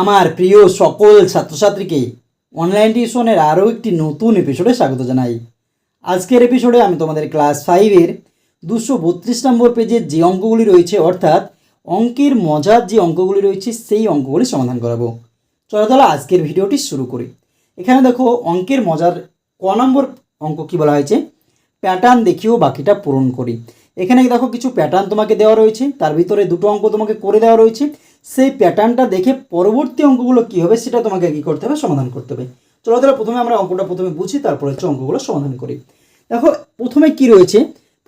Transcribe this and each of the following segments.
আমার প্রিয় সকল ছাত্রছাত্রীকে অনলাইন টিউশনের আরও একটি নতুন এপিসোডে স্বাগত জানাই। আজকের এপিসোডে আমি তোমাদের ক্লাস ফাইভের দুশো বত্রিশ নম্বর পেজের যে অঙ্কগুলি রয়েছে, অর্থাৎ অঙ্কের মজার যে অঙ্কগুলি রয়েছে, সেই অঙ্কগুলি সমাধান করাবো। চলো তাহলে আজকের ভিডিওটি শুরু করি। এখানে দেখো, অঙ্কের মজার ক নম্বর অঙ্ক কী বলা হয়েছে? প্যাটার্ন দেখিও বাকিটা পূরণ করি। এখানে দেখো কিছু প্যাটার্ন তোমাকে দেওয়া রয়েছে, তার ভিতরে দুটো অঙ্ক তোমাকে করে দেওয়া রয়েছে। সেই প্যাটার্নটা দেখে পরবর্তী অঙ্কগুলো কী হবে সেটা তোমাকে কী করতে হবে সমাধান করতে হবে। চলো তাহলে প্রথমে আমরা অঙ্কটা প্রথমে বুঝি, তারপরে হচ্ছে অঙ্কগুলো সমাধান করি। দেখো, প্রথমে কি রয়েছে?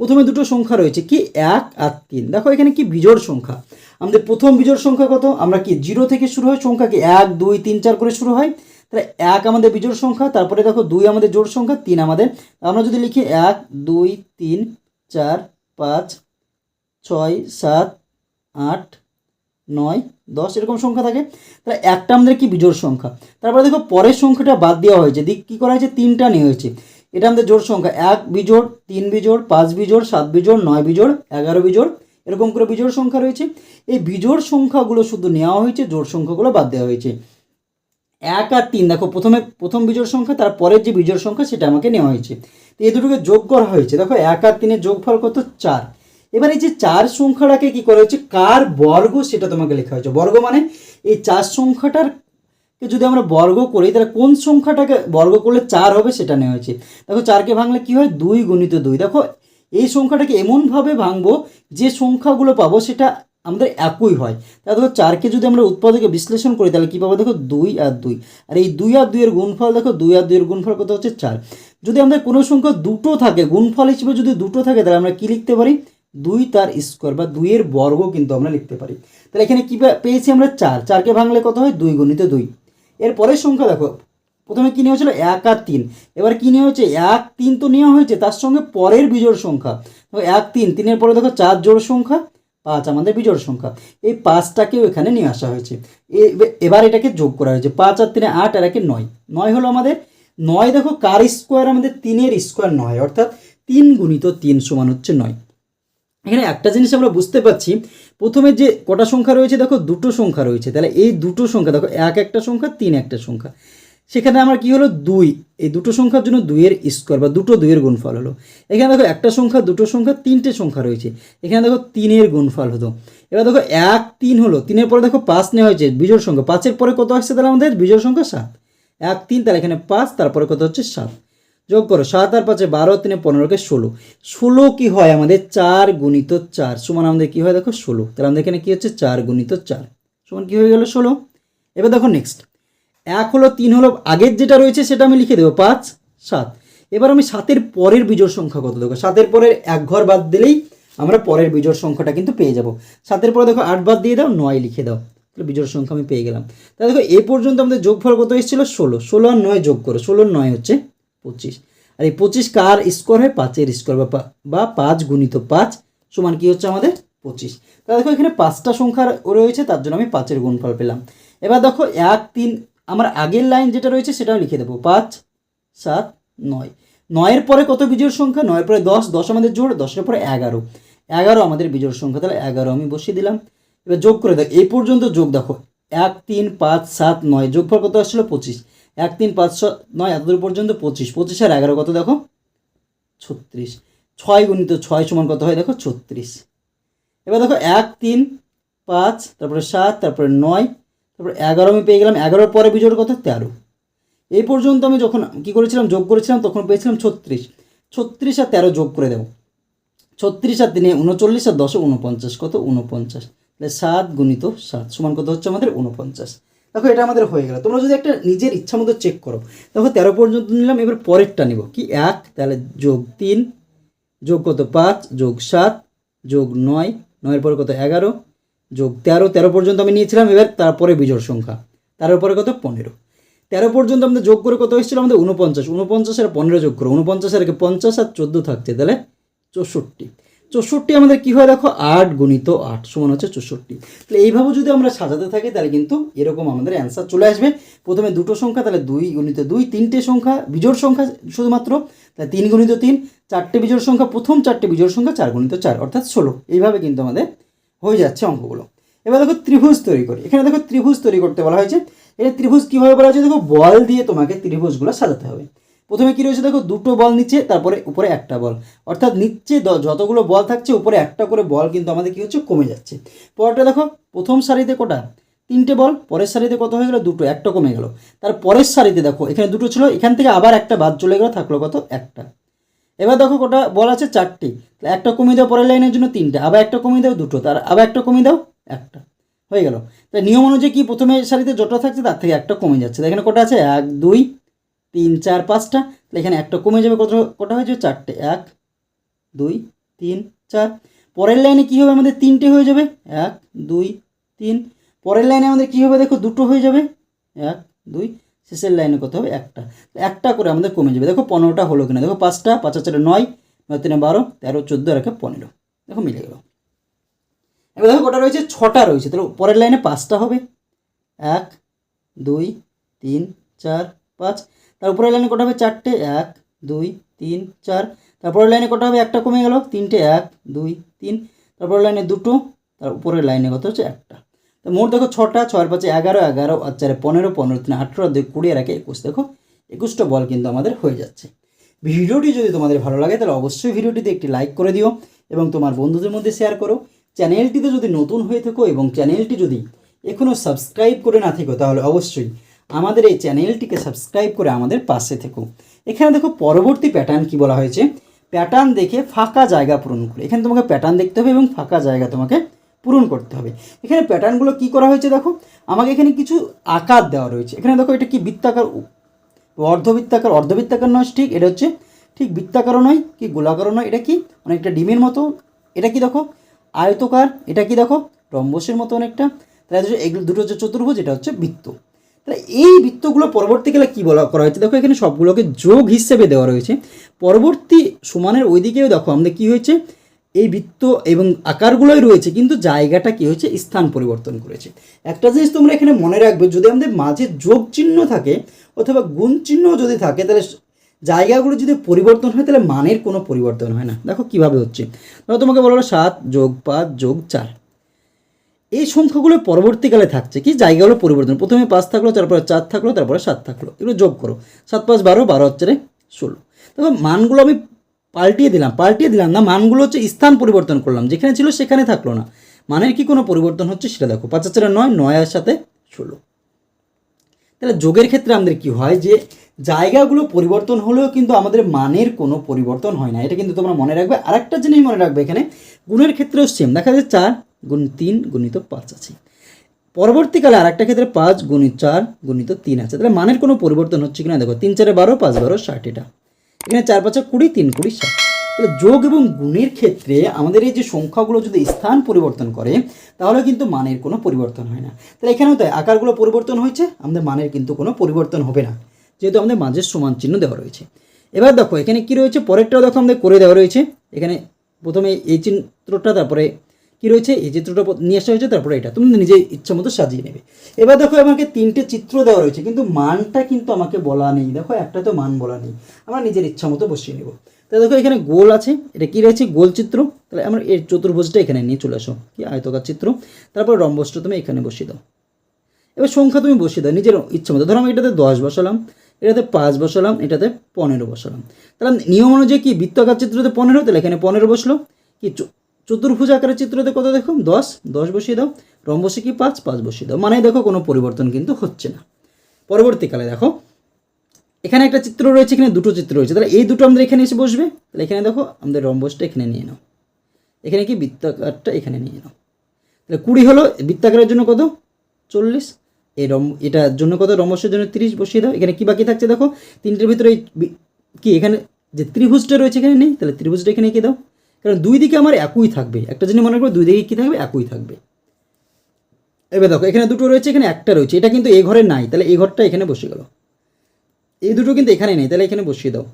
প্রথমে দুটো সংখ্যা রয়েছে কি? এক আর তিন। দেখো, এখানে কি বিজোড় সংখ্যা? আমাদের প্রথম বিজোড় সংখ্যা কত? আমরা কি জিরো থেকে শুরু হয় সংখ্যা কি এক, দুই, তিন, চার করে শুরু হয়? তাহলে এক আমাদের বিজোড় সংখ্যা, তারপরে দেখো দুই আমাদের জোড় সংখ্যা, তিন আমাদের। আমরা যদি লিখি এক, দুই, তিন, চার, পাঁচ, ছয়, সাত, আট নয়, দশ, এরকম সংখ্যা থাকে। তাহলে একটা আমাদের কি বিজোড় সংখ্যা? তারপরে দেখো, পরের সংখ্যাটা বাদ দেওয়া হয়েছে। দিক কী করা হয়েছে? তিনটা নিয়ে হয়েছে। এটা আমাদের জোড় সংখ্যা। এক বিজোড়, তিন বিজোড়, পাঁচ বিজোড়, সাত বিজোড়, নয় বিজোড়, এগারো বিজোড়, এরকম করে বিজোড় সংখ্যা রয়েছে। এই বিজোড় সংখ্যাগুলো শুধু নেওয়া হয়েছে, জোড় সংখ্যাগুলো বাদ দেওয়া হয়েছে। এক আর তিন, দেখো, প্রথমে প্রথম বিজোড় সংখ্যা তারপরের যে বিজোড় সংখ্যা, সেটা আমাকে নেওয়া হয়েছে। তো এই দুটোকে যোগ করা হয়েছে। দেখো, এক আর তিনের যোগফল কত? চার। এবার এই যে চার সংখ্যাটাকে কি করা হয়েছে? কার বর্গ সেটা তোমাকে লেখা হয়েছে। বর্গ মানে এই চার সংখ্যাটার যদি আমরা বর্গ করি, তাহলে কোন সংখ্যাটাকে বর্গ করলে চার হবে সেটা নেওয়া হয়েছে। দেখো, চারকে ভাঙলে কি হয়? দুই গুণিত দুই। দেখো, এই সংখ্যাটাকে এমনভাবে ভাঙবো যে সংখ্যাগুলো পাবো সেটা আমাদের একই হয়। তাহলে দেখো, চারকে যদি আমরা উৎপাদকে বিশ্লেষণ করি, তাহলে কী পাবো? দেখো, দুই আর দুই। আর এই দুই আর দুইয়ের গুণফল, দেখো, দুই আর দুইয়ের গুণফল কত হচ্ছে? চার। যদি আমাদের কোনো সংখ্যা দুটো থাকে, গুণফল হিসেবে যদি দুটো থাকে, তাহলে আমরা কী লিখতে পারি? দুই তার স্কোয়ার বা দুইয়ের বর্গ কিন্তু আমরা লিখতে পারি। তাহলে এখানে কী পেয়েছি আমরা চার। চারকে ভাঙলে কত হয়? দুই গুণিত দুই। এর পরের সংখ্যা দেখো, প্রথমে কী নেওয়া হয়েছিল? এক আর তিন। এবার কী নেওয়া হয়েছে? এক তিন তো নেওয়া হয়েছে, তার সঙ্গে পরের বিজোড় সংখ্যা। এক, তিন, তিনের পরে দেখো চার জোড় সংখ্যা, পাঁচ আমাদের বিজোড় সংখ্যা। এই পাঁচটাকেও এখানে নিয়ে আসা হয়েছে। এবার এটাকে যোগ করা হয়েছে। পাঁচ আর তিনে আট আর একে নয়। নয় হলো আমাদের নয়, দেখো, কার স্কোয়ার? আমাদের তিনের স্কোয়ার নয়, অর্থাৎ তিন গুণিত তিন সমান হচ্ছে নয়। এখানে একটা জিনিস আমরা বুঝতে পারছি, প্রথমে যে কটা সংখ্যা রয়েছে, দেখো দুটো সংখ্যা রয়েছে, তাহলে এই দুটো সংখ্যা, দেখো এক একটা সংখ্যা, তিন একটা সংখ্যা। সেখানে আমার কি হলো? দুই, এই দুটো সংখ্যার জন্য দুইয়ের স্কোয়ার বা দুটো দুইয়ের গুণফল হলো। এখানে দেখো একটা সংখ্যা, দুটো সংখ্যা, তিনটে সংখ্যা রয়েছে। এখানে দেখো তিনের গুণফল হতো। এবার দেখো এক, তিন হলো, তিনের পরে দেখো পাঁচ নেওয়া হয়েছে, বিজোড় সংখ্যা। পাঁচের পরে কত আসছে তাহলে আমাদের? বিজোড় সংখ্যা সাত। এক, তিন, তাহলে এখানে পাঁচ, তারপরে কত হচ্ছে? সাত। যোগ করো, সাত আর পাঁচে বারো, তিনে পনেরোকে ষোলো। ষোলো কি হয় আমাদের? চার গুণিত চার। সমান আমাদের কি হয় দেখো? ষোলো। তাহলে আমাদের এখানে কী হচ্ছে? চার গুণিত চার। সমান কী হয়ে গেল? ষোলো। এবার দেখো নেক্সট এক হলো, তিন হলো, আগের যেটা রয়েছে সেটা আমি লিখে দেবো, পাঁচ, সাত। এবার আমি সাতের পরের বিজোড় সংখ্যা কত দেখো? সাতের পরের এক ঘর বাদ দিলেই আমরা পরের বিজোড় সংখ্যাটা কিন্তু পেয়ে যাব। সাতের পরে দেখো আট বাদ দিয়ে দাও, নয় লিখে দাও। তাহলে বিজোড় সংখ্যা আমি পেয়ে গেলাম। তাহলে দেখো, এ পর্যন্ত আমাদের যোগফল কত এসেছিল? ষোলো। ষোলো আর নয় যোগ করো। ষোলো নয় হচ্ছে পঁচিশ। আর এই পঁচিশ কার স্কোয়ার হয়? পাঁচের স্কোয়ার বা পাঁচ গুণিত পাঁচ সমান কি হচ্ছে আমাদের? পঁচিশ। তাহলে দেখো এখানে পাঁচটা সংখ্যা রয়েছে, তার জন্য আমি পাঁচের গুণফল পেলাম। এবার দেখো এক, তিন, আমার আগের লাইন যেটা রয়েছে সেটাও লিখে দেবো। পাঁচ, সাত, নয়। নয়ের পরে কত বিজোড় সংখ্যা? নয়ের পরে দশ দশ আমাদের জোড়, দশের পরে এগারো। এগারো আমাদের বিজোড় সংখ্যা, তাহলে এগারো আমি বসিয়ে দিলাম। এবার যোগ করে দেখো, এই পর্যন্ত যোগ দেখো। এক, তিন, পাঁচ, সাত, নয়, যোগফল কত আসছিল পঁচিশ। এক তিন পাঁচ ছ নয় এতদূর পর্যন্ত পঁচিশ। পঁচিশ আর এগারো কত দেখো? ছত্রিশ। ছয় গুণিত ছয় সমান কত হয় দেখো? ছত্রিশ। এবার দেখো এক তিন পাঁচ, তারপরে সাত, তারপরে নয়, তারপরে এগারো আমি পেয়ে গেলাম। এগারোর পরে বিজোড় কত? তেরো। এই পর্যন্ত আমি যখন কী করেছিলাম? যোগ করেছিলাম, তখন পেয়েছিলাম ছত্রিশ। ছত্রিশ আর তেরো যোগ করে দেবো। ছত্রিশ আর তিনে উনচল্লিশ আর দশে উনপঞ্চাশ। কত? উনপঞ্চাশ। তাহলে সাত গুণিত সাত সমান কত হচ্ছে আমাদের? উনপঞ্চাশ। দেখো, এটা আমাদের হয়ে গেল। তোমরা যদি একটা নিজের ইচ্ছা মতো চেক করো, দেখো, তেরো পর্যন্ত নিলাম, এবার পরেরটা নিব। কি? এক, তাহলে যোগ তিন, যোগ কত? পাঁচ, যোগ সাত, যোগ নয়, নয়ের পরে কত? এগারো, যোগ তেরো তেরো পর্যন্ত আমি নিয়েছিলাম, এবার তারপরে বিজোড় সংখ্যা। তারপরে কত? পনেরো। তেরো পর্যন্ত আমাদের যোগ করে কত এসেছিল আমাদের উনপঞ্চাশ উনপঞ্চাশ আর পনেরো যোগ করো। উনপঞ্চাশ আর পঞ্চাশ আর চোদ্দ থাকছে, তাহলে চৌষট্টি। চৌষট্টি আমাদের কী হয় দেখো? আট গুণিত আট সমান হচ্ছে চৌষট্টি। তাহলে এইভাবে যদি আমরা সাজাতে থাকি, তাহলে কিন্তু এরকম আমাদের অ্যান্সার চলে আসবে। প্রথমে দুটো সংখ্যা, তাহলে দুই গুণিত দুই, তিনটে সংখ্যা, বিজোড় সংখ্যা শুধুমাত্র, তাহলে তিন গুণিত তিন, চারটে বিজোড় সংখ্যা প্রথম, চারটে বিজোড় সংখ্যা চার গুণিত চার, অর্থাৎ ষোলো। এইভাবে কিন্তু আমাদের হয়ে যাচ্ছে অঙ্কগুলো। এবার দেখো ত্রিভুজ তৈরি করি। এখানে দেখো ত্রিভুজ তৈরি করতে বলা হয়েছে। এটা ত্রিভুজ কীভাবে বলা হয়েছে? দেখো, বল দিয়ে তোমাকে ত্রিভুজগুলো সাজাতে হবে। প্রথমে কী রয়েছে দেখো, দুটো বল নিচে তারপরে উপরে একটা বল। অর্থাৎ নিচে যতগুলো বল থাকছে, উপরে একটা করে বল কিন্তু আমাদের কী হচ্ছে, কমে যাচ্ছে। পরটা দেখো, প্রথম সারিতে কোটা? তিনটে বল, পরের সারিতে কত হয়ে গেলো? দুটো, একটা কমে গেল। তার পরের সারিতে দেখো, এখানে দুটো ছিল, এখান থেকে আবার একটা বাদ চলে গেলো, থাকল কত? একটা। এবার দেখো কটা বল আছে, চারটি। একটা কমিয়ে দাও পরের লাইনের জন্য তিনটে, আবার একটা কমিয়ে দাও দুটো, তার আবার একটা কমিয়ে দাও একটা। হয়ে গেল। তাই নিয়ম অনুযায়ী কি প্রথমে সারিতে যতটা থাকছে, তার থেকে একটা কমে যাচ্ছে। এখানে কটা আছে? এক, দুই তিন, চার, পাঁচটা, তাহলে এখানে একটা কমে যাবে কত, কটা হয়েছে? চারটে। এক, দুই, তিন, চার। পরের লাইনে কী হবে? আমাদের তিনটে হয়ে যাবে। এক, দুই, তিন। পরের লাইনে আমাদের কী হবে? দেখো, দুটো হয়ে যাবে। এক, দুই। শেষের লাইনে কত হবে? একটা। একটা করে আমাদের কমে যাবে। দেখো, পনেরোটা হলো কিনা? দেখো, পাঁচটা, পাঁচ চারে নয় নয়, তিনে বারো, তেরো, চোদ্দ একে পনেরো। দেখো, মিলে গেল। এবার দেখো, কটা রয়েছে? ছটা রয়েছে। তাহলে পরের লাইনে পাঁচটা হবে। এক, দুই, তিন, চার, পাঁচ। তার উপরের লাইনে কটা হবে? চারটে, এক, দুই, তিন, চার। তারপরের লাইনে কটা হবে? একটা কমে গেল। তিনটে, এক, দুই, তিন। তারপরের লাইনে দুটো। তার উপরের লাইনে কত হচ্ছে? একটা। তো মোট দেখো ছটা ছয়ের পাঁচে এগারো এগারো, আর চারে পনেরো পনেরো, তিন, আঠেরো, দুই কুড়ি আর একে একুশ। দেখো, একুশটা বল কিন্তু আমাদের হয়ে যাচ্ছে। ভিডিওটি যদি তোমাদের ভালো লাগে, তাহলে অবশ্যই ভিডিওটিতে একটি লাইক করে দিও এবং তোমার বন্ধুদের মধ্যে শেয়ার করো। চ্যানেলটিতে যদি নতুন হয়ে থাকো এবং চ্যানেলটি যদি এখনও সাবস্ক্রাইব করে না থেকো, তাহলে অবশ্যই আমাদের এই চ্যানেলটিকে সাবস্ক্রাইব করে আমাদের পাশে থেকো। এখানে দেখো পরবর্তী প্যাটার্ন কি বলা হয়েছে? প্যাটার্ন দেখে ফাঁকা জায়গা পূরণ করে। এখানে তোমাকে প্যাটার্ন দেখতে হবে এবং ফাঁকা জায়গা তোমাকে পূরণ করতে হবে। এখানে প্যাটার্নগুলো কি করা হয়েছে দেখো? আমাকে এখানে কিছু আকার দেওয়া রয়েছে। এখানে দেখো এটা কি বৃত্তাকার? অর্ধবৃত্তাকার। অর্ধবৃত্তাকার নয়, ঠিক? এটা হচ্ছে, ঠিক বৃত্তাকারও নয়, কি গোলাকারও নয়, এটা কি? অনেকটা ডিমের মতো। এটা কি দেখো? আয়তকার। এটা কি দেখো? রম্বসের মতো অনেকটা। তাহলে এগুলো দুটো হচ্ছে চতুর্ভুজ, এটা হচ্ছে বৃত্ত। তাহলে এই বৃত্তগুলো পরবর্তীকালে কী বলা করা হয়েছে? দেখো, এখানে সবগুলোকে যোগ হিসেবে দেওয়া রয়েছে। পরবর্তী সমানের ওই দিকেও দেখো, আমাদের কী হয়েছে? এই বৃত্ত এবং আকারগুলোই রয়েছে, কিন্তু জায়গাটা কি হয়েছে? স্থান পরিবর্তন করেছে। একটা জিনিস তোমরা এখানে মনে রাখবে, যদি আমাদের মাঝে যোগ চিহ্ন থাকে অথবা গুণ চিহ্ন যদি থাকে, তাহলে জায়গাগুলো যদি পরিবর্তন হয়, তাহলে মানের কোনো পরিবর্তন হয় না। দেখো কীভাবে হচ্ছে। ধরো তোমাকে বলো সাত যোগ পাঁচ যোগ চার। এই সংখ্যাগুলো পরবর্তীকালে থাকছে কি? জায়গাগুলো পরিবর্তন। প্রথমে পাঁচ থাকল, তারপরে চার থাকল, তারপরে সাত থাকল। এগুলো যোগ করো। সাত পাঁচ বারো বারো হচ্ছে ষোলো। দেখো, মানগুলো আমি পাল্টিয়ে দিলাম। পাল্টিয়ে দিলাম না, মানগুলো হচ্ছে স্থান পরিবর্তন করলাম। যেখানে ছিল সেখানে থাকল না। মানের কি কোনো পরিবর্তন হচ্ছে সেটা দেখো। পাঁচ চারে নয় নয়ের সাথে ষোলো। তাহলে যোগের ক্ষেত্রে আমাদের কি হয় যে, জায়গাগুলো পরিবর্তন হলেও কিন্তু আমাদের মানের কোনো পরিবর্তন হয় না। এটা কিন্তু তোমরা মনে রাখবে। আরেকটা জিনিস মনে রাখবে এখানে। গুণের ক্ষেত্রেও সেম দেখা যায় চার গুণ তিন গুণিত পাঁচ আছে। পরবর্তীকালে আরেকটা ক্ষেত্রে পাঁচ গুণিত চার গুণিত তিন আছে। তাহলে মানের কোনো পরিবর্তন হচ্ছে কিনা? দেখো, তিন চারে বারো, পাঁচ বারো, ষাট এটা। এখানে চার পাঁচে কুড়ি, তিন কুড়ি, ষাট। তাহলে যোগ এবং গুণের ক্ষেত্রে আমাদের এই যে সংখ্যাগুলো যদি স্থান পরিবর্তন করে, তাহলে কিন্তু মানের কোনো পরিবর্তন হয় না। তাহলে এখানেও তাই, আকারগুলো পরিবর্তন হয়েছে, আমাদের মানের কিন্তু কোনো পরিবর্তন হবে না। যেহেতু আমাদের মাঝের সমান চিহ্ন দেওয়া রয়েছে। এবার দেখো, এখানে কি রয়েছে? পরেরটাও দেখো আমাদের করে দেওয়া রয়েছে। এখানে প্রথমে এই চিত্রটা তারপরে কি রয়েছে? এই চিত্রটা নিয়ে আসা হয়েছে, তারপরে এটা। তুমি নিজে ইচ্ছা মতো সাজিয়ে নেবে। এবার দেখো, আমাকে তিনটে চিত্র দেওয়া রয়েছে, কিন্তু মানটা কিন্তু আমাকে বলা নেই। দেখো, একটা তো মান বলা নেই। আমরা নিজের ইচ্ছা মতো বসিয়ে নেব। তাহলে দেখো, এখানে গোল আছে। এটা কি রয়েছে? গোল চিত্র। তাহলে আমরা এর চতুর্ভুজটা এখানে নিয়ে চলে আসো। কি? আয়তকার চিত্র। তারপর রম্বসটা তুমি এখানে বসিয়ে দাও। এবার সংখ্যা তুমি বসিয়ে দাও, নিজের ইচ্ছা মতো। ধরো, আমি এটাতে দশ বসালাম, এটাতে পাঁচ বসালাম, এটাতে পনেরো বসালাম। তাহলে নিয়ম অনুযায়ী কি? বৃত্তাকার চিত্রতে পনেরো, তাহলে এখানে পনেরো বসল। কি? চতুর্ভুজ আকারের চিত্রতে কত দেখো দশ। দশ বসিয়ে দাও। রম্বসে কি? পাঁচ। পাঁচ বসিয়ে দাও। মানে দেখো, কোনো পরিবর্তন কিন্তু হচ্ছে না। পরবর্তীকালে দেখো, এখানে একটা চিত্র রয়েছে, এখানে দুটো চিত্র রয়েছে। তাহলে এই দুটো আমাদের এখানে এসে বসবে। তাহলে এখানে দেখো, আমাদের রম্বসটা এখানে নিয়ে নাও। এখানে কি? বৃত্তাকারটা এখানে নিয়ে নাও। তাহলে কুড়ি হলো, বৃত্তাকারের জন্য কত? চল্লিশ। এই রম এটার জন্য কত? রমসের জন্য তিরিশ। বসিয়ে দাও। এখানে কি বাকি থাকছে? দেখো, তিনটের ভিতরে এই কি এখানে যে ত্রিভুজটা রয়েছে, এখানে নেই? তাহলে ত্রিভুজটা এখানে এঁকে দাও? কারণ দুই দিকে আমার একই থাকবে। একটা জিনিস মনে করব দুই দিকে কী থাকবে? একই থাকবে। এবার দেখো, এখানে দুটো রয়েছে, এখানে একটা রয়েছে। এটা কিন্তু এই ঘরে নাই, তাহলে এই ঘরটা এখানে বসে গেল। এই দুটো কিন্তু এখানে নেই, তাহলে এখানে বসিয়ে দাও।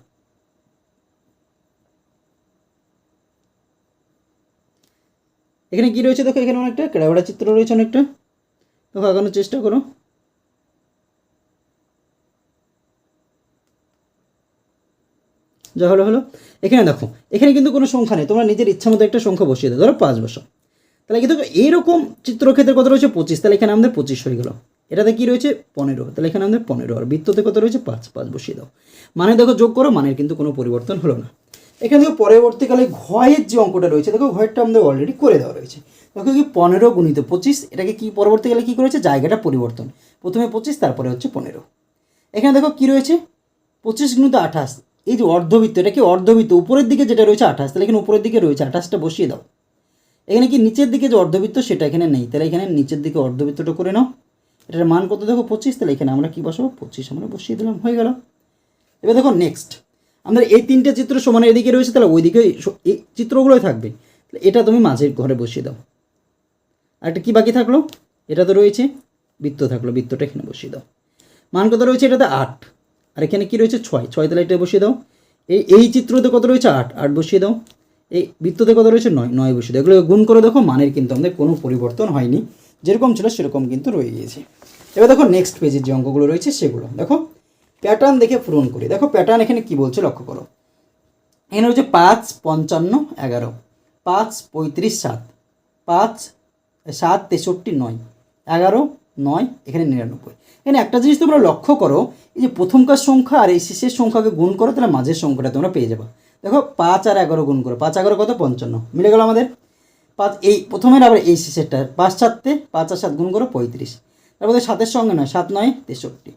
এখানে কি রয়েছে? দেখো, এখানে অনেকটা, কেড়াবেড়া চিত্র রয়েছে অনেকটা। দেখো আগানোর চেষ্টা করো। যা হলো হলো। এখানে দেখো, এখানে কিন্তু কোনো সংখ্যা নেই। তোমরা নিজের ইচ্ছা মতো একটা সংখ্যা বসিয়ে দাও। ধরো পাঁচ বসো। তাহলে কি দেখো এইরকম চিত্রক্ষেত্রে কত রয়েছে? পঁচিশ। তাহলে এখানে আমাদের পঁচিশ হয়ে গেলো। এটাতে কী রয়েছে? পনেরো। তাহলে এখানে আমাদের পনেরো। আর বৃত্ততে কত রয়েছে? পাঁচ। পাঁচ বসিয়ে দাও। মানে দেখো, যোগ করো, মানের কিন্তু কোনো পরিবর্তন হলো না। এখানে দেখো, পরবর্তীকালে ঘয়ের যে অঙ্কটা রয়েছে, দেখো, ঘয়েরটা আমাদের অলরেডি করে দেওয়া রয়েছে। দেখো কি, পনেরো গুণিত পঁচিশ, এটাকে কি পরবর্তীকালে কী করেছে? জায়গাটা পরিবর্তন। প্রথমে পঁচিশ, তারপরে হচ্ছে পনেরো। এখানে দেখো কি রয়েছে? পঁচিশ গুণিত আঠাশ এই যে অর্ধবৃত্ত, এটা কি অর্ধবৃত্ত? উপরের দিকে যেটা রয়েছে আঠাশ, তাহলে এখানে উপরের দিকে রয়েছে আঠাশটা বসিয়ে দাও। এখানে কি নিচের দিকে যে অর্ধবৃত্ত, সেটা এখানে নেই। তাহলে এখানে নিচের দিকে অর্ধবৃত্তটা করে নাও। এটার মান কত দেখো? পঁচিশ, তাহলে এখানে আমরা কি বসাবো? পঁচিশ আমরা বসিয়ে দিলাম, হয়ে গেল। এবার দেখো নেক্সট আমরা এই তিনটে চিত্র সমান এদিকে রয়েছে, তাহলে ওইদিকে এই চিত্রগুলোই থাকবে। তাহলে এটা তুমি মাঝের ঘরে বসিয়ে দাও। আর একটা কী বাকি থাকল? এটা তো রয়েছে, বৃত্ত থাকল, বৃত্তটা এখানে বসিয়ে দাও। মান কত রয়েছে? এটাতে আট। আর এখানে কি রয়েছে? ছয়। ছয় তাহলে এটা বসিয়ে দাও। এই এই চিত্রতে কত রয়েছে? আট। আট বসিয়ে দাও। এই বৃত্ততে কত রয়েছে? নয়। নয় বসিয়ে দাও। এগুলো গুণ করে দেখো, মানের কিন্তু আমাদের কোনো পরিবর্তন হয়নি। যেরকম ছিল সেরকম কিন্তু রয়ে গিয়েছে। এবার দেখো নেক্সট পেজের যে অঙ্কগুলো রয়েছে সেগুলো। দেখো প্যাটার্ন দেখে পূরণ করি। দেখো প্যাটার্ন এখানে কি বলছে লক্ষ্য করো। এখানে রয়েছে পাঁচ, পঞ্চান্ন, এগারো। পাঁচ, পঁয়ত্রিশ, সাত। পাঁচ, সাত, তেষট্টি, নয়। এগারো, নয়, এখানে নিরানব্বই। এখানে একটা জিনিস তোমরা লক্ষ্য করো, এই যে প্রথমকার সংখ্যা আর এই শেষের সংখ্যাকে গুণ করো, তাহলে মাঝের সংখ্যাটা তোমরা পেয়ে যাবে। দেখো, পাঁচ আর এগারো গুণ করো। পাঁচ, এগারো কত? পঞ্চান্ন। মিলে গেল আমাদের? পাঁচ, এই প্রথমের আবার এই শেষেরটা। পাঁচ, সাততে পাঁচ আর সাত গুণ করো, পঁয়ত্রিশ। তারপর সাতের সঙ্গে নয়, সাত নয়, তেষট্টি।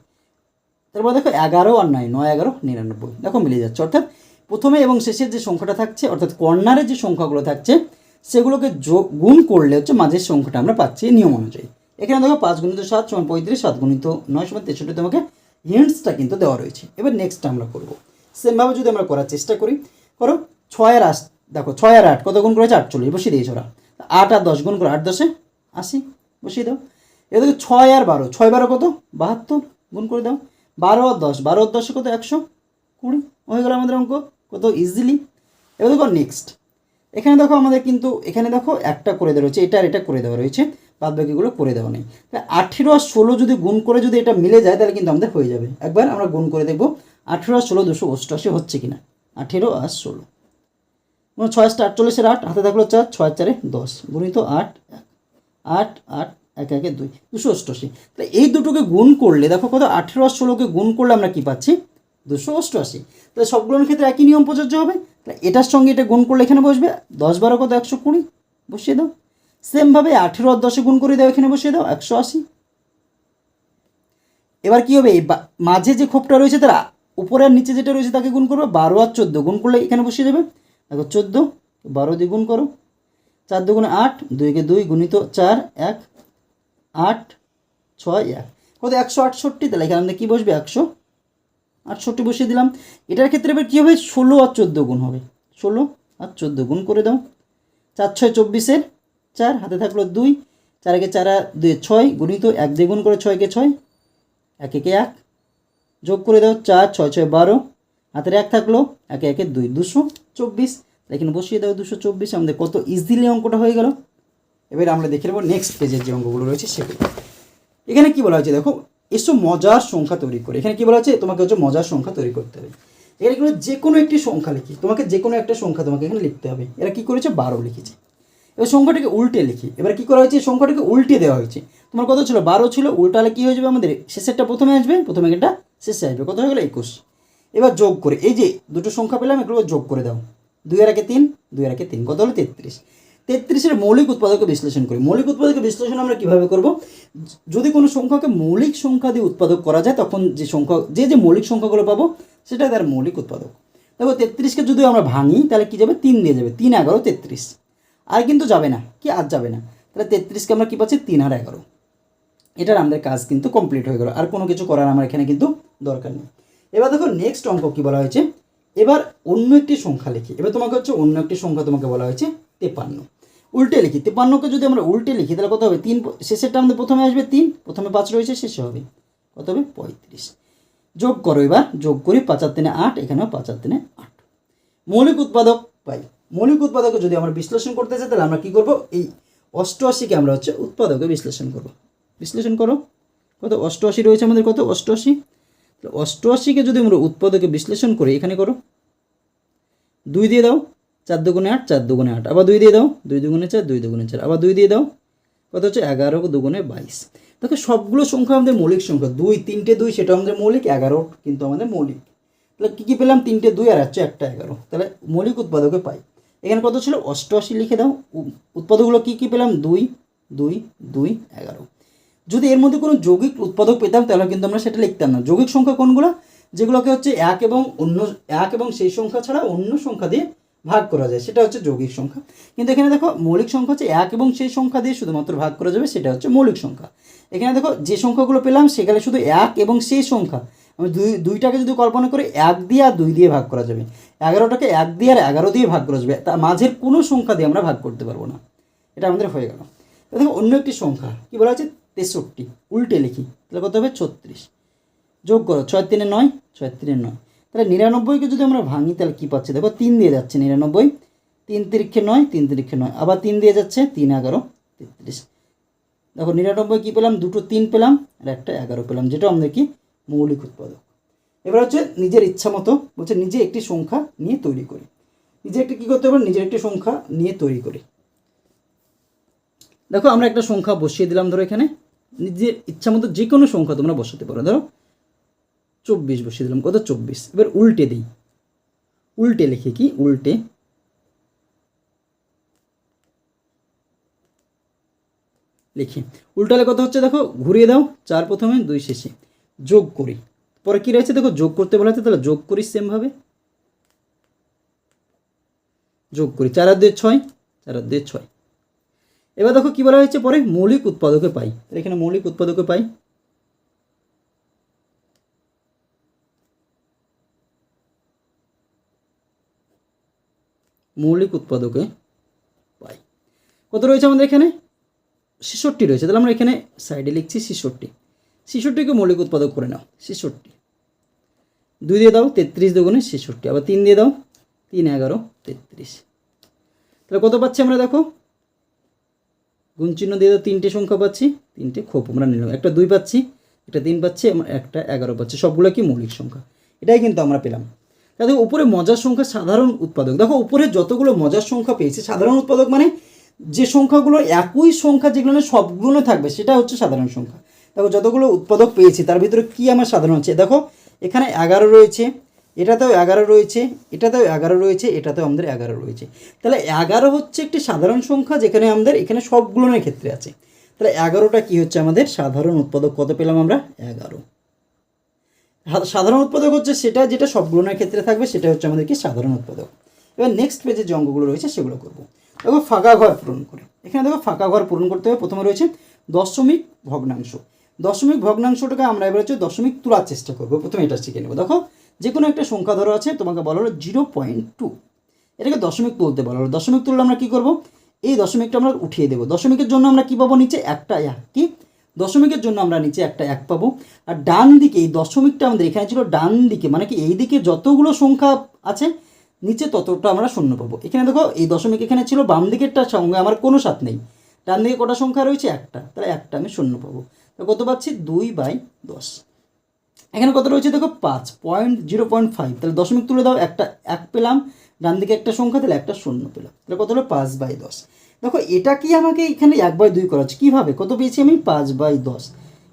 তারপর দেখো, এগারো আর নয় নয়, এগারো, নিরানব্বই। দেখো, মিলে যাচ্ছে। অর্থাৎ প্রথমে এবং শেষের যে সংখ্যাটা থাকছে, অর্থাৎ কর্নারের যে সংখ্যাগুলো থাকছে, সেগুলোকে যোগ, গুণ করলে হচ্ছে মাঝের সংখ্যাটা আমরা পাচ্ছি নিয়ম অনুযায়ী। এখানে দেখো পাঁচ গুণিত সাত সমান পঁয়ত্রিশ, সাত গুণিত নয় সমান তেষট্টি তোমাকে হিন্টসটা কিন্তু দেওয়া রয়েছে। এবার নেক্সট আমরা করব। সেমভাবে যদি আমরা করার চেষ্টা করি, করো ছয় আর আট, দেখো ছয় আর আট কত গুণ করেছে? আটচল্লিশ, বসিয়ে দিয়েছে ওরা। আট আর দশ গুণ করে আট দশে আশি, বসিয়ে দাও। এবার দেখো ছয় আর বারো, ছয় বারো কত? বাহাত্তর, গুণ করে দাও। বারো আর দশ, বারো আর দশে কত? একশো কুড়ি। হয়ে গেল আমাদের অঙ্ক, কত? ইজিলি এবার দেখো নেক্সট এখানে দেখো আমাদের কিন্তু, এখানে দেখো একটা করে দেওয়া রয়েছে, এটা আর এটা করে দেওয়া রয়েছে, বাদ বাকিগুলো করে দেওয়া নেই। তা আঠেরো আর ষোলো যদি গুণ করে যদি এটা মিলে যায়, তাহলে কিন্তু আমাদের হয়ে যাবে। একবার আমরা গুণ করে দেখব, আঠেরো আর ষোলো দুশো অষ্টআশি হচ্ছে কিনা। আঠেরো আর ষোলো। মানে ছয় আটচল্লিশের আট, হাতে থাকল চার, ছয় চারে দশ, গুণিত আট, এক। আট আট, এক, একে দুই, দুশো অষ্টআশি তাহলে এই দুটোকে গুণ করলে, দেখো কত, আঠেরো আর ষোলোকে গুণ করলে আমরা কী পাচ্ছি? দুশো অষ্টআশি। তাহলে সবগুলোর ক্ষেত্রে একই নিয়ম প্রযোজ্য হবে? তাহলে এটার সঙ্গে এটা গুণ করলে এখানে বসবে। দশ বারো কত? একশো কুড়ি। বসিয়ে দাও। সেমভাবে আঠেরো আর দশে গুণ করে দাও, এখানে বসিয়ে দাও, একশো আশি। এবার কী হবে? এই মাঝে যে খোপটা রয়েছে তার উপরে আর নিচে যেটা রয়েছে তাকে গুণ করবে বারো আর চোদ্দ। গুণ করলে এখানে বসিয়ে যাবে দেখো চোদ্দ, বারো দিয়ে গুণ করো। চার দুগুণে আট, দুইকে দুই গুণিত চার, এক, আট, ছয়, এক। কত? একশো আটষট্টি। তাহলে এখানে কী বসবে? একশো আটষট্টি বসিয়ে দিলাম। এটার ক্ষেত্রে এবার কী হবে? ষোলো আর চোদ্দ গুণ হবে। ষোলো আর চোদ্দ গুণ করে দাও। চার ছয় চব্বিশের চার, হাতে থাকল দুই। চার একে চার দুই ছয়, গুণিত এক দিয়ে গুণ করে ছয়কে ছয়। এক একে এক। যোগ করে দাও চার, ছয় ছয়, বারো। হাতের এক থাকল একে একে দুই, দুশো চব্বিশ। এখানে বসিয়ে দাও দুশো চব্বিশ। আমাদের কত ইজিলি অঙ্কটা হয়ে গেল। এবার আমরা দেখে নেব নেক্সট পেজের যে অঙ্কগুলো রয়েছে সেগুলো। এখানে কি বলা হয়েছে দেখো? এসব মজার সংখ্যা তৈরি করে। এখানে কি বলা হচ্ছে তোমাকে হচ্ছে মজার সংখ্যা তৈরি করতে হবে। এখানে কি যে কোনো একটি সংখ্যা লিখি। তোমাকে যে কোনো একটা সংখ্যা তোমাকে এখানে লিখতে হবে। এরা কি করেছে? বারো লিখেছে। এবার সংখ্যাটাকে উল্টে লিখি। এবার কি করা হয়েছে? সংখ্যাটাকে উল্টে দেওয়া হয়েছে। তোমার কত ছিল? বারো ছিল। উল্টালে কি হয়ে যাবে আমাদের? শেষেরটা প্রথমে আসবে। প্রথমে এটা শেষে আসবে। কত হয়ে গেলো? একুশ। এবার যোগ করে। এই যে দুটো সংখ্যা পেলাম এগুলো যোগ করে দাও। দুই আর একে তিন, দুই আর একে তিন। কত হলো? তেত্রিশ। তেত্রিশের মৌলিক উৎপাদকে বিশ্লেষণ করি। মৌলিক উৎপাদকে বিশ্লেষণ আমরা কীভাবে করব? যদি কোনো সংখ্যাকে মৌলিক সংখ্যা দিয়ে উৎপাদক করা যায়, তখন যে সংখ্যা, যে যে মৌলিক সংখ্যাগুলো পাবো, সেটা তার মৌলিক উৎপাদক। দেখো, তেত্রিশকে যদি আমরা ভাঙি, তাহলে কী যাবে? তিন দিয়ে যাবে। তিন, এগারো, তেত্রিশ। আর কিন্তু যাবে না। কি? আর যাবে না। তাহলে তেত্রিশকে আমরা কী পাচ্ছি? তিন আর এগারো। এটার আমাদের কাজ কিন্তু কমপ্লিট হয়ে গেল। আর কোনো কিছু করার আমার এখানে কিন্তু দরকার নেই। এবার দেখো নেক্সট অঙ্ক কী বলা হয়েছে? এবার অন্য একটি সংখ্যা লিখি। এবার তোমাকে হচ্ছে অন্য একটি সংখ্যা তোমাকে বলা হয়েছে তেপান্ন। উল্টে লিখি। তেপান্নকে যদি আমরা উল্টে লিখি, তাহলে কত হবে? তিন শেষেরটা আমাদের প্রথমে আসবে তিন, প্রথমে পাঁচ রয়েছে, শেষে হবে। কত হবে? পঁয়ত্রিশ। যোগ করো এবার, যোগ করি পাঁচার তিনে আট, এখানেও পাঁচার তিনে আট। মৌলিক উৎপাদক পাই। মৌলিক উৎপাদকে যদি আমরা বিশ্লেষণ করতে চাই, তাহলে আমরা কী করব? এই অষ্টআশিকে আমরা হচ্ছে উৎপাদকে বিশ্লেষণ করব। বিশ্লেষণ করো। কত? অষ্টআশি রয়েছে আমাদের কত? অষ্টআশি। তাহলে অষ্টআশিকে যদি আমরা উৎপাদকে বিশ্লেষণ করি, এখানে করো। দুই দিয়ে দাও। চার দুগুণে আট, চার দুগুণে আট। আবার দুই দিয়ে দাও, দুই দুগুণে চার, দুই দুগুণে চার। আবার দুই দিয়ে দাও, কত হচ্ছে? এগারো দুগুণে বাইশ। দেখো, সবগুলো সংখ্যা আমাদের মৌলিক সংখ্যা। দুই, তিনটে দুই সেটা আমাদের মৌলিক, এগারো কিন্তু আমাদের মৌলিক। তাহলে কী কী পেলাম? তিনটে দুই আর হচ্ছে একটা এগারো। তাহলে মৌলিক উৎপাদকে পাই। এখানে কত ছিল? অষ্টআশি লিখে দাও। উৎপাদকগুলো কী কী পেলাম? দুই দুই দুই, এগারো। যদি এর মধ্যে কোনো যৌগিক উৎপাদক পেতাম, তাহলে কিন্তু আমরা সেটা লিখতাম না। যৌগিক সংখ্যা কোনগুলো? যেগুলোকে হচ্ছে এক এবং অন্য, এক এবং সেই সংখ্যা ছাড়া অন্য সংখ্যা দিয়ে ভাগ করা যায়, সেটা হচ্ছে যৌগিক সংখ্যা। কিন্তু এখানে দেখো মৌলিক সংখ্যা হচ্ছে এক এবং সেই সংখ্যা দিয়ে শুধুমাত্র ভাগ করা যাবে, সেটা হচ্ছে মৌলিক সংখ্যা। এখানে দেখো যে সংখ্যাগুলো পেলাম, সেখানে শুধু এক এবং সেই সংখ্যা। আমি দুই, দুইটাকে যদি কল্পনা করে, এক দিয়ে আর দুই দিয়ে ভাগ করা যাবে। এগারোটাকে এক দিয়ে আর এগারো দিয়ে ভাগ করা যাবে। তার মাঝের কোনো সংখ্যা দিয়ে আমরা ভাগ করতে পারব না। এটা আমাদের হয়ে গেল। দেখো অন্য একটি সংখ্যা, কি বলা হচ্ছে তেষট্টি। উল্টে লিখি, তাহলে কত হবে? ছত্রিশ। যোগ করো, ছয় তিনে নয়, ছয় তিনে নয়। তাহলে নিরানব্বইকে যদি আমরা ভাঙি, তাহলে কী পাচ্ছি? দেখো, তিন দিয়ে যাচ্ছে নিরানব্বই। তিন তিরিক্ষে নয়, তিন তিরিক্ষে নয়। আবার তিন দিয়ে যাচ্ছে, তিন এগারো, তেত্রিশ। দেখো, নিরানব্বই কী পেলাম? দুটো তিন পেলাম, আর একটা এগারো পেলাম, যেটা আমাদের কি? মৌলিক উৎপাদক। এবার হচ্ছে নিজের ইচ্ছা মতো, বলছে নিজে একটি সংখ্যা নিয়ে তৈরি করি। নিজে একটি কী করতে পারব নিজের একটি সংখ্যা নিয়ে তৈরি করি। দেখো, আমরা একটা সংখ্যা বসিয়ে দিলাম ধরো এখানে। নিজের ইচ্ছা মতো যে কোনো সংখ্যা তোমরা বসাতে পারো। ধরো চব্বিশ বসিয়ে দিলাম, কত? চব্বিশ। এবার উল্টে দিই। উল্টে লিখে কি? উল্টে। লিখি। উল্টালে কত হচ্ছে দেখো? ঘুরিয়ে দাও, চার প্রথমে, দুই শেষে। যোগ করি। পরে কি রয়েছে? দেখো, যোগ করতে বলা হচ্ছে, তাহলে যোগ করি সেমভাবে যোগ করি। চার আর দুই ছয়, চার আর দুই ছয়। এবার দেখো কি বলা হয়েছে পরে? মৌলিক উৎপাদকে পাই। এখানে মৌলিক উৎপাদকে পাই। মৌলিক উৎপাদকে পাই। কত রয়েছে আমাদের এখানে? ছেষট্টি রয়েছে। তাহলে আমরা এখানে সাইডে লিখছি ছেষট্টি। ছেষট্টিকে মৌলিক উৎপাদক করে নাও, ছেষট্টি। দুই দিয়ে দাও, তেত্রিশ দুগুণে ছেষট্টি। আবার তিন দিয়ে দাও, তিন, এগারো, তেত্রিশ। তাহলে কত পাচ্ছি আমরা দেখো? গুণ চিহ্ন দিয়ে দাও, তিনটে সংখ্যা পাচ্ছি, তিনটে খোপ আমরা নিলাম একটা দুই পাচ্ছি, একটা তিন পাচ্ছি, একটা এগারো পাচ্ছি। সবগুলো কি মৌলিক সংখ্যা? এটাই কিন্তু আমরা পেলাম। তাহলে উপরে মজার সংখ্যা সাধারণ উৎপাদক। দেখো, উপরে যতগুলো মজার সংখ্যা পেয়েছে, সাধারণ উৎপাদক মানে যে সংখ্যাগুলো একই সংখ্যা যেগুলো সবগুলো থাকবে সেটা হচ্ছে সাধারণ সংখ্যা। দেখো, যতগুলো উৎপাদক পেয়েছি, তার ভিতরে কি আমার সাধারণ হচ্ছে দেখো, এখানে এগারো রয়েছে, এটাতেও এগারো রয়েছে, এটাতেও এগারো রয়েছে, এটাতেও আমাদের এগারো রয়েছে। তাহলে এগারো হচ্ছে একটি সাধারণ সংখ্যা যেখানে আমাদের, এখানে সবগুলোর ক্ষেত্রে আছে। তাহলে এগারোটা কি হচ্ছে আমাদের? সাধারণ উৎপাদক কত পেলাম আমরা? এগারো। সাধারণ উৎপাদক হচ্ছে সেটা যেটা সবগুলোর ক্ষেত্রে থাকবে সেটা হচ্ছে আমাদের কি সাধারণ উৎপাদক। এবার নেক্সট পেজে যে অঙ্কগুলো রয়েছে সেগুলো করব। দেখো ফাঁকা ঘর পূরণ করে। এখানে দেখো ফাঁকা ঘর পূরণ করতে হবে। প্রথমে রয়েছে দশমিক ভগ্নাংশ। দশমিক ভগ্নাংশটাকে আমরা এবার হচ্ছে দশমিক তোলার চেষ্টা করব। প্রথমে এটা শিখে নেব। দেখো যে কোনো একটা সংখ্যা ধরো আছে, তোমাকে বলা হলো জিরো পয়েন্ট টু। এটাকে দশমিক তুলতে বলা হলো। দশমিক তুললে আমরা কী করব? এই দশমিকটা আমরা উঠিয়ে দেবো। দশমিকের জন্য আমরা কী পাবো নিচে? একটা এক কি দশমিকের জন্য আমরা নিচে একটা এক পাবো। আর ডান দিকে, এই দশমিকটা আমাদের এখানে ছিল ডান দিকে মানে কি এই দিকে যতগুলো সংখ্যা আছে, নিচে ততটা আমরা শূন্য পাবো। এখানে দেখো, এই দশমিক এখানে ছিল, বাম দিকেরটার সঙ্গে আমার কোনো সাথ নেই। ডান দিকে কটা সংখ্যা রয়েছে? একটা। তাহলে একটা আমি শূন্য পাবো। তো কত পাচ্ছি? দুই বাই দশ। এখানে কত রয়েছে দেখো? পাঁচ। Point zero point five. তাহলে দশমিক তুলে দাও, একটা এক পেলাম। ডান দিকে একটা সংখ্যা, তাহলে একটা শূন্য পেলাম। তাহলে কত হলো? পাঁচ বাই দশ। দেখো, এটা কি আমাকে এখানে এক বাই দুই করা হচ্ছে কীভাবে? কত পেয়েছি আমি? পাঁচ বাই দশ।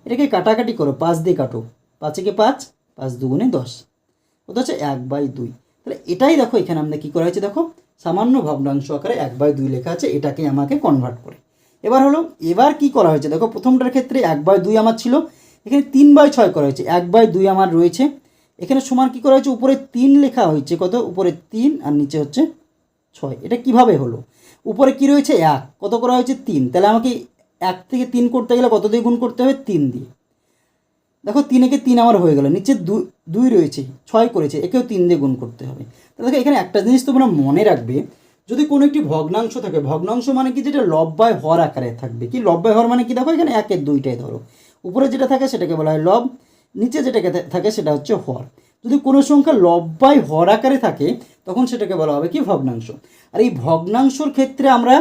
এটাকে কাটাকাটি করো, পাঁচ দিয়ে কাটো। পাঁচে কে পাঁচ পাঁচ দুগুণে দশ। কত হচ্ছে এক বাই দুই। তাহলে এটাই দেখো, এখানে আমাদের কী করা হয়েছে দেখো? সামান্য ভগ্নাংশ আকারে এক বাই দুই লেখা আছে, এটাকে আমাকে কনভার্ট করে। এবার হলো, এবার কি করা হয়েছে? দেখো, প্রথমটার ক্ষেত্রে এক বাই দুই আমার ছিল, এখানে তিন বাই ছয় করা হয়েছে, এক বাই দুই আমার রয়েছে। এখানে সমান কি করা হয়েছে? উপরে তিন লেখা হয়েছে, কত? উপরে তিন, আর নিচে হচ্ছে ছয়। এটা কীভাবে হলো? উপরে কি রয়েছে? এক। কত করা হয়েছে? তিন। তাহলে আমাকে এক থেকে তিন করতে গেলে কত দিয়ে গুণ করতে হবে? তিন দিয়ে। দেখো তিনেকে তিন আমার হয়ে গেল। নিচে দুই দুই রয়েছে। ছয় করেছে। একেও তিন দিয়ে গুণ করতে হবে। তাহলে দেখো, এখানে একটা জিনিস তোমরা মনে রাখবে। যদি কোনো একটি ভগ্নাংশ থাকে, ভগ্নাংশ মানে কি? যেটা লব্বায় হর আকারে থাকবে। কি? লব্বায় হর মানে কি? দেখো, এখানে একের দুইটাই ধরো। উপরে যেটা থাকে, সেটাকে বলা হয় লব। নিচে যেটাকে থাকে, সেটা হচ্ছে হর। যদি কোনো সংখ্যা লব্বায় হর আকারে থাকে, তখন সেটাকে বলা হবে কি? ভগ্নাংশ। আর এই ভগ্নাংশর ক্ষেত্রে আমরা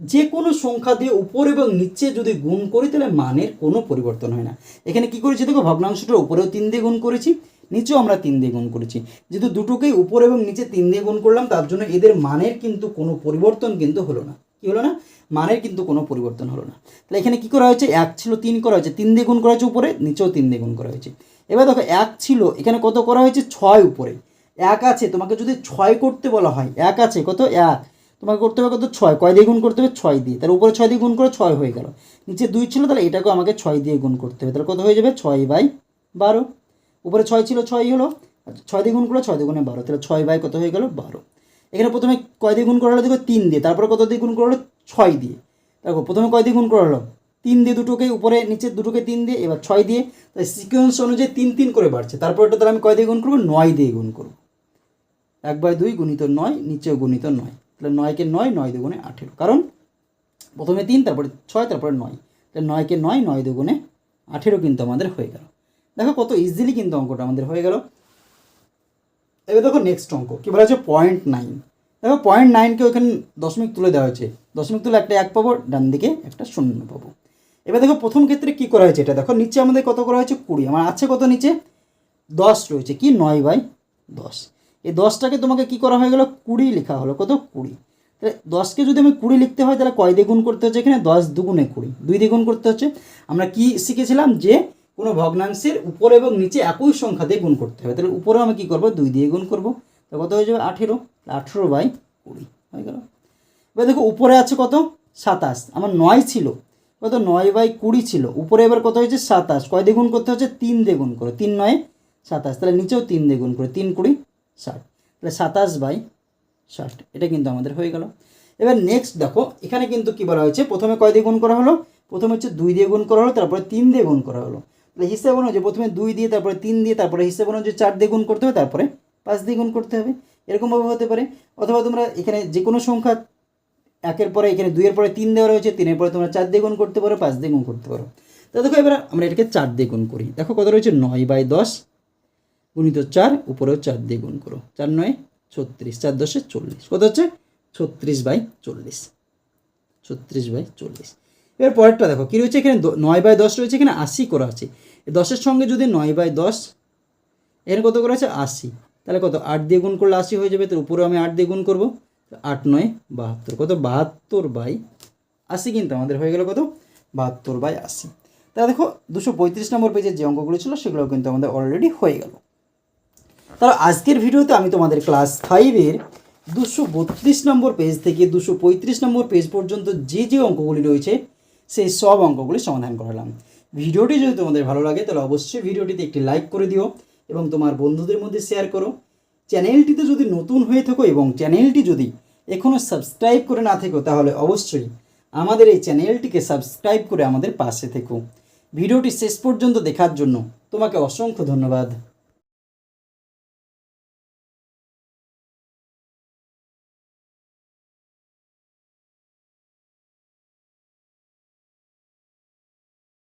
যে কোনো সংখ্যা দিয়ে উপর এবং নিচে যদি গুণ করি, তাহলে মানের কোনো পরিবর্তন হয় না। এখানে কি করেছি দেখো ভগ্নাংশটার উপরেও তিন দিয়ে গুণ করেছি, নিচেও আমরা তিন দিয়ে গুণ করেছি। যেহেতু দুটোকেই উপর এবং নিচে তিন দিয়ে গুণ করলাম, তার জন্য এদের মানের কিন্তু কোনো পরিবর্তন কিন্তু হলো না। কি হলো না? মানের কিন্তু কোনো পরিবর্তন হলো না। তাহলে এখানে কি করা হয়েছে? এক ছিল তিন করা হয়েছে, তিন দিয়ে গুণ করা হয়েছে উপরে, নিচেও তিন দিয়ে গুণ করা হয়েছে। এবার দেখো এক ছিল এখানে কত করা হয়েছে? ছয় উপরে। এক আছে তোমাকে যদি ছয় করতে বলা হয় এক আছে কত? এক। তোমাকে করতে হবে কত? ছয়। কয় দিয়ে গুণ করতে হবে? ছয় দিয়ে। তাহলে উপরে ছয় দিয়ে গুণ করে ছয় হয়ে গেল। নিচে দুই ছিল তাহলে এটাকেও আমাকে ছয় দিয়ে গুণ করতে হবে। তাহলে কত হয়ে যাবে? ছয় বাই বারো। উপরে ছয় ছিল ছয় হলো। আচ্ছা, ছয় দিয়ে গুণ করল ছয় দিয়ে গুণে বারো। তাহলে ছয় বাই কত হয়ে গেল? বারো। এখানে প্রথমে কয় দিয়ে গুণ করা হলো? দেখো তিন দিয়ে। তারপরে কত দিয়ে গুণ করা হলো? ছয় দিয়ে। দেখো প্রথমে কয় দিয়ে গুণ করা হলো? তিন দিয়ে দুটোকে, উপরে, নিচে দুটোকে তিন দিয়ে, এবার ছয় দিয়ে, তাই সিকোয়েন্স অনুযায়ী তিন তিন করে বাড়ছে। তারপর এটা তাহলে আমি কয় দিয়ে গুণ করব? নয় দিয়ে গুণ করব। এক বাই দুই গুণিত নয়, নিচেও গুণিত নয়। তাহলে নয়কে নয় নয় দুগুণে আঠেরো। কারণ প্রথমে তিন, তারপরে ছয়, তারপরে নয়। তাহলে নয়কে নয় নয় দুগুণে আঠেরো কিন্তু আমাদের হয়ে গেল। দেখো কত ইজিলি কিন্তু অঙ্কটা আমাদের হয়ে গেল। এবার দেখো নেক্সট অঙ্ক, কী বলা হচ্ছে পয়েন্ট নাইন দেখো পয়েন্ট নাইনকে ওখানে দশমিক তুলে দেওয়া হয়েছে। দশমিক তুলে একটা এক পাবো, ডান দিকে একটা শূন্য পাবো। এবার দেখো প্রথম ক্ষেত্রে কী করা হয়েছে? এটা দেখো, নিচে আমাদের কত করা হয়েছে? কুড়ি। আমার আছে কত নিচে? দশ রয়েছে। কি? নয় বাই দশ। এই দশটাকে তোমাকে কি করা হয়ে গেলো? কুড়ি লেখা হলো। কত? কুড়ি। তাহলে দশকে যদি আমি কুড়ি লিখতে হয়, তাহলে কয় দিয়ে গুণ করতে হচ্ছে এখানে? দশ দুগুণে কুড়ি। দুই দিয়ে গুণ করতে হচ্ছে। আমরা কি শিখেছিলাম? যে কোনো ভগ্নাংশের উপর এবং নিচে একই সংখ্যা দিয়ে গুণ করতে হবে। তাহলে উপরে আমি কী করব? দুই দিয়ে গুণ করব। তো কত হয়ে যাবে? আঠেরো। আঠেরো বাই কুড়ি হয়ে গেল। এবার দেখো, উপরে আছে কত? সাতাশ। আমার নয় ছিল। কত নয় বাই কুড়ি ছিল। উপরে এবার কত হয়েছে? সাতাশ। কয় দ্বিগুণ করতে হচ্ছে? তিন দ্বিগুণ করে। তিন নয়, সাতাশ। তাহলে নিচেও তিন দ্বিগুণ করে। তিন কুড়ি, ষাট। তাহলে সাতাশ বাই ষাট। এটা কিন্তু আমাদের হয়ে গেল। এবার নেক্সট দেখো, এখানে কিন্তু কী বলা হয়েছে? প্রথমে কয় দিয়ে গুণ করা হলো? প্রথমে হচ্ছে দুই দিয়ে গুণ করা হলো, তারপরে তিন দিয়ে গুণ করা হলো। তাহলে হিসেব অনুযায়ী প্রথমে দুই দিয়ে, তারপরে তিন দিয়ে, তারপরে হিসেব অনুযায়ী চার দিয়ে গুণ করতে হবে, তারপরে পাঁচ দিয়ে গুণ করতে হবে। এরকমভাবে হতে পারে। অথবা তোমরা এখানে যে কোনো সংখ্যা একের পরে এখানে দুইয়ের পরে তিন দেওয়া রয়েছে, তিনের পরে তোমরা চার দিয়ে গুণ করতে পারো, পাঁচ দিয়ে গুণ করতে পারো। তো দেখো, এবার আমরা এটাকে চার দিয়ে গুণ করি। দেখো কত রয়েছে? নয় বাই দশ গুণিত চার, উপরেও চার দিয়ে গুণ করো। চার নয়, ছত্রিশ। চার দশে চল্লিশ। কত হচ্ছে? ছত্রিশ বাই চল্লিশ। ছত্রিশ বাই চল্লিশ। এবার পরেরটা দেখো, কী রয়েছে এখানে? নয় বাই দশ রয়েছে এখানে, আশি করা আছে। দশের সঙ্গে যদি নয় বাই দশ এখানে কত করা আছে? আশি। তাহলে কত? আট দিয়ে গুণ করলে আশি হয়ে যাবে তো উপরেও আমি আট দিয়ে গুণ করব। আট নয়, বাহাত্তর। কত? বাহাত্তর বাই আশি কিন্তু আমাদের হয়ে গেল কত? বাহাত্তর বাই আশি। তাহলে দেখো, দুশো পঁয়ত্রিশ নম্বর পেজের যে অঙ্কগুলো ছিল সেগুলো কিন্তু আমাদের অলরেডি হয়ে গেল। তাহলে আজকের ভিডিওতে আমি তোমাদের ক্লাস ফাইভের দুশো বত্রিশ নম্বর পেজ থেকে দুশো পঁয়ত্রিশ নম্বর পেজ পর্যন্ত যে যে অঙ্কগুলি রয়েছে, সেই সব অঙ্কগুলি সমাধান করালাম। ভিডিওটি যদি তোমাদের ভালো লাগে, তাহলে অবশ্যই ভিডিওটিতে একটি লাইক করে দিও এবং তোমার বন্ধুদের মধ্যে শেয়ার করো। চ্যানেলটিতে যদি নতুন হয়ে থাকো এবং চ্যানেলটি যদি এখনও সাবস্ক্রাইব করে না থেকো, তাহলে অবশ্যই আমাদের এই চ্যানেলটিকে সাবস্ক্রাইব করে আমাদের পাশে থেকো। ভিডিওটি শেষ পর্যন্ত দেখার জন্য তোমাকে অসংখ্য ধন্যবাদ।